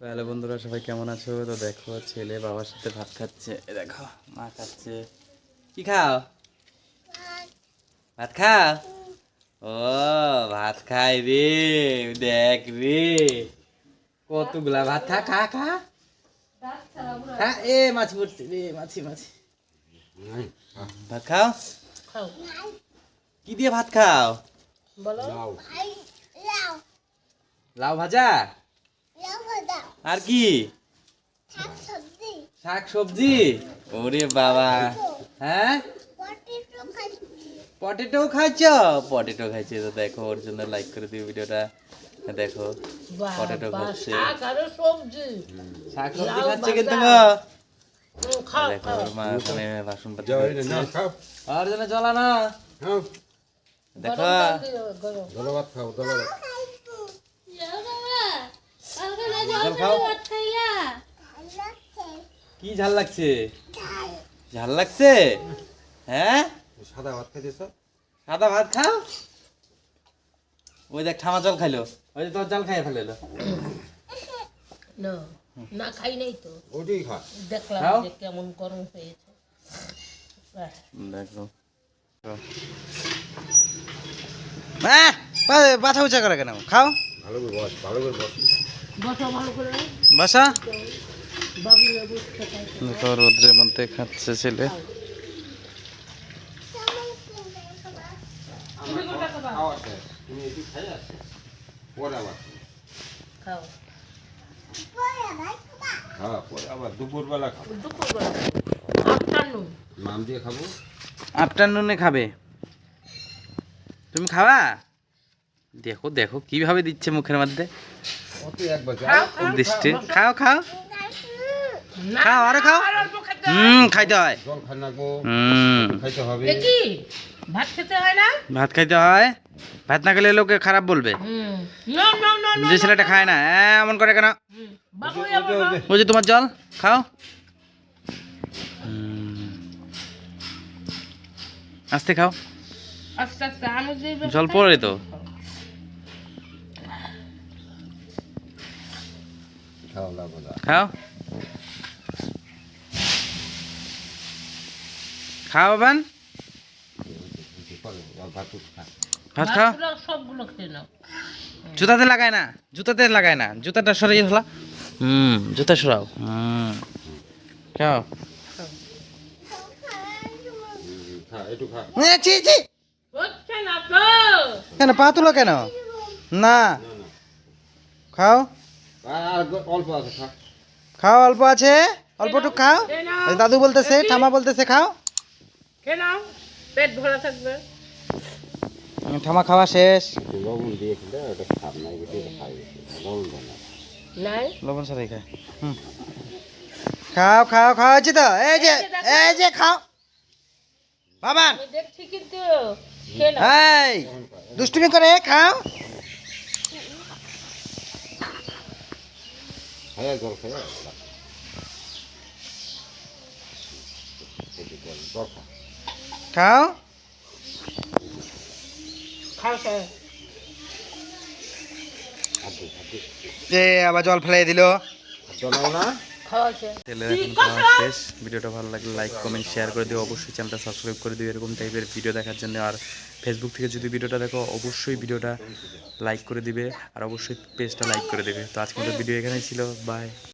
তো হ্যালো বন্ধুরা সবাই কেমন আছো? তো দেখো ছেলে বাবার সাথে ভাত খাচ্ছে। দেখো মা খাচ্ছে। কি খাও? ভাত খাও? ও ভাত খাই রে দেখ রে। কতগুলা ভাত খা খা খা। খা এ মাছি পড়ছে রে মাছি মাছি। ভাত খাও? খাও। কি দিয়ে ভাত খাও? বলো। লাউ ভাজা? আর কি? শাক সবজি ওরে বাবা। হ্যাঁ? পটেটো খাইছ পটেটো খাইছে তো দেখো ওর জন্য লাইক করে দিও ভিডিওটা। দেখো পটেটো খাচ্ছে। শাক সবজি। খাচ্ছে কিন্তু দেখো ওর মা ওখানে বাসন জন্য চলা না। খাও। দেখো। ধন্যবাদ খাও ধন্যবাদ কি ঝাল লাগছে? ঝাল লাগছে? হ্যাঁ? সাদা ভাত খাইতেছ? সাদা ভাত খাও? ওই দেখ ঠামা জল খাইলো। ওই যে তোর জল খাইয়ে ফেলেলো না, না খাই নাই তো। ওটাই খা। দেখলাম। যে কেমন গরম হয়েছে। দেখো। মাথা উঁচা করে কেন? খাও। ভালো করে বস ভালো করে বস। বসো বাসা? বাবু বাবু খেতে দেখো রোদ্রের মধ্যে খাচ্ছে ছেলে। খাওয়া হ্যাঁ পরে আবার দুপুরবেলা খাব। দুপুরবেলা। আফটারনুন খাব। তুমি খাবা? দেখো দেখো কীভাবে দিচ্ছে মুখের মধ্যে। দৃষ্টি। খাও খাও খাও। আরও খাও। হয়। হুম খাইতে হয়। হুম। খাইতে হবে। ভাত খেতে হয় না? ভাত খাইতে হয়। ভাত না খেলে লোকে খারাপ বলবে। হুম। না না না না যে ছেলেটা খায় না। হ্যাঁ, এমন করে কেন? ওই যে- যে তোমার জল? খাও। হুম। আস্তে খাও। জল পড়ে তো। খাওয়া লাগবো না খাও খাও বাবান ভাত উঠ খা ভাত খাও? সবগুলো খেয়ে নাও জুতাতে লাগায় না জুতাতে লাগায় না জুতাটা সরিয়ে হলা। হুম জুতা সরাও। হুম। খাও। কেন পা তুলো কেন? না। খাও। আর আর অল্প আছে খা। খাও অল্প আছে? অল্প একটু খাও। খেয়ে নাও। ওই দাদু বলতেছে ঠামা বলতেছে খাও। খেয়ে নাও পেট ভরা থাকবে। ঠামা খাওয়া শেষ। লবণ দিয়ে খেলে ওটা খাব না লবণ নাই? লবণ সাথে খায়। হুম। খাও খাও খাওয়া হচ্ছে তো এই যে এই যে খাও। দেখছি কিন্তু এই দুষ্টুমি করে খাও। খাই জল খাই আর খা। একটু জল জল খা খাও আবার জল ফেলাই দিল। জল না। শেষ। ভিডিওটা ভালো লাগলে লাইক কমেন্ট শেয়ার করে দিও। অবশ্যই চ্যানেলটা সাবস্ক্রাইব করে দিও এরকম টাইপের ভিডিও দেখার জন্য। আর ফেসবুক থেকে যদি ভিডিওটা দেখো অবশ্যই ভিডিওটা লাইক করে দিবে। আর অবশ্যই পেজটা লাইক করে দিবে। তো আজকে মতো ভিডিও এখানেই ছিল। বাই